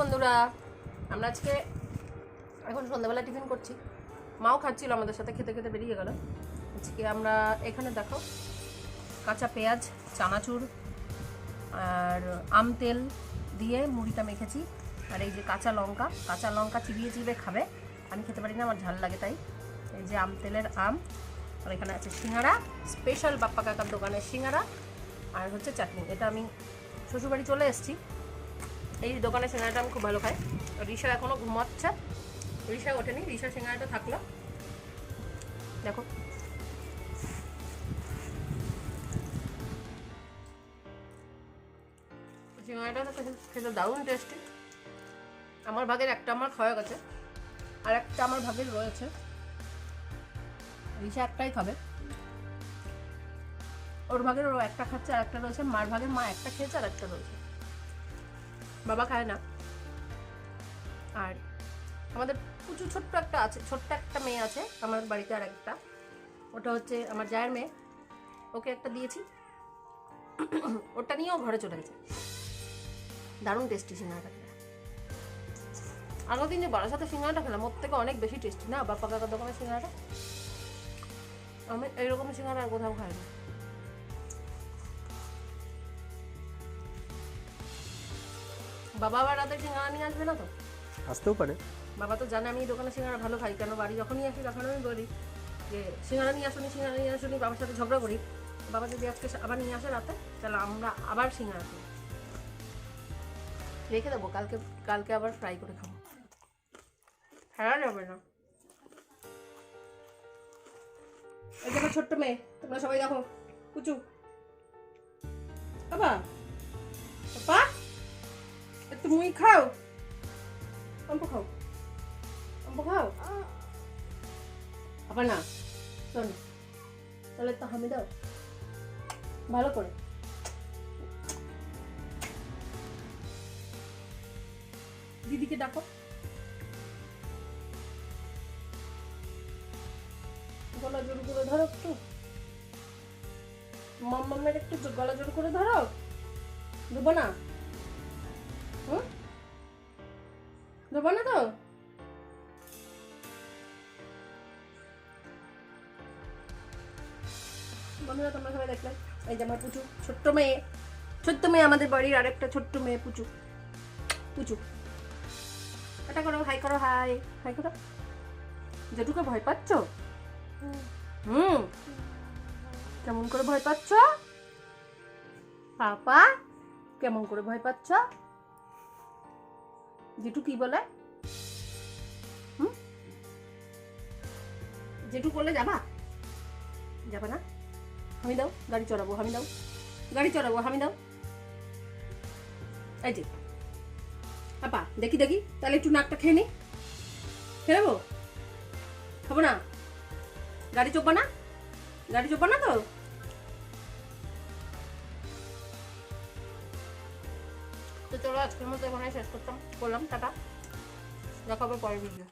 বন্ধুরা, আমরা আজকে এখন সন্ধ্যাবেলা টিফিন করছি। মাও খাচ্ছিল আমাদের সাথে, খেতে খেতে বেরিয়ে গেল। আজকে আমরা এখানে দেখো, কাঁচা পেঁয়াজ, চানাচুর আর আম তেল দিয়ে মুড়িটা মেখেছি। আর এই যে কাঁচা লঙ্কা কাঁচা লঙ্কা চিবিয়ে চিবিয়ে খাবে। আমি খেতে পারি না, আমার ঝাল লাগে তাই। এই যে আম তেলের আম, আর এখানে আছে সিঙ্গারা স্পেশাল বাপ্পা কাকার দোকানের সিঙ্গারা আর হচ্ছে চাটনি। এটা আমি শ্বশুরবাড়ি চলে এসেছি। এই দোকানের সিঙ্গারাটা আমি খুব ভালো খাই। রিসা এখনও ঘুমাচ্ছে। রিসা ওঠেনি রিসা সিঙ্গারাটা থাকল। দেখো। সিঙ্গারাটা খেতে দারুণ টেস্টি আমার ভাগের একটা আমার খাওয়া গেছে। আর একটা আমার ভাগের রয়েছে। রিসা একটাই খাবে। ওর ভাগের ও একটা খাচ্ছে, আর একটা রয়েছে। মার ভাগের মা একটা খেয়েছে, আর একটা রয়েছে। বাবা খায় না। আর আমাদের প্রচুর ছোট্ট একটা আছে, ছোট্ট একটা মেয়ে আছে, আমার বাড়িতে আর একটা। ওটা হচ্ছে আমার জায়ের মেয়ে। ওকে একটা দিয়েছি। ওটা নিয়েও ঘরে চলে গেছে। দারুণ টেস্টি সিঙ্গাড়াটা আগের দিন যে বারাসাতে সিঙ্গাড়াটা খেলাম, ওর থেকে অনেক বেশি টেস্টি না, বাপ্পা কাকার দোকানের সিঙ্গাড়াটা আমি এইরকম সিঙ্গাড়া আর কোথাও খাই না বাবা আবার রাতে সিঙ্গাড়া নিয়ে আসবে না তো? আসতেও পারে। বাবা তো জানে আমি এই দোকানে সিঙ্গাড়া ভালো খাই কেন বাড়ি যখনই আসি তখন আমি বলি যে সিঙ্গাড়া নিয়ে আসুনি সিঙ্গাড়া নিয়ে আসুনি বাবার সাথে ঝগড়া করি। বাবা যদি আজকে আবার নিয়ে আসে রাতে তাহলে আমরা আবার সিঙ্গাড়া খাই। রেখে দেবো কালকে কালকে আবার ফ্রাই করে খাব। ফেরা যাবে না। এই দেখো ছোট্ট মেয়ে তোমরা সবাই দেখো। কুচু। বাবা। পাপা মুই খাও অম্প খাও অম্প খাও আবার না শোন তাহলে তো হামি দাও ভালো করে দিদিকে ডাকো গলা জোর করে ধরো একটু মাম্মামের একটু গলা জোর করে ধরো দেবো না দেবো না তো? বন্ধুরা, তোমরা সবাই দেখলে? এই যে আমার পুচু, ছোট্ট মেয়ে। ছোট্ট মেয়ে আমাদের বাড়ির আরেকটা ছোট্ট মেয়ে, পুচু। পুচু। এটা করো, হাই করো, হাই। হাই করো। জেঠুকে ভয় পাচ্ছ? হুম। কেমন করে ভয় পাচ্ছ? পাপা, কেমন করে ভয় পাচ্ছ? জেঠু কি বলে। হুম? জেঠু করলে যাবা? যাবা না? আমি দাও, গাড়ি চড়াবো, আমি দাও। গাড়ি চড়াবো, আমি দাও। এই যে। আপা, দেখি দেখি। তাহলে একটু নাকটা খেয়ে নি। খেয়ে খাব না? গাড়ি চোপবা না? গাড়ি চোপবা না তো? চলো আজকের মতো এখানে শেষ করতাম। করলাম টাটা। দেখাবো পরের ভিডিও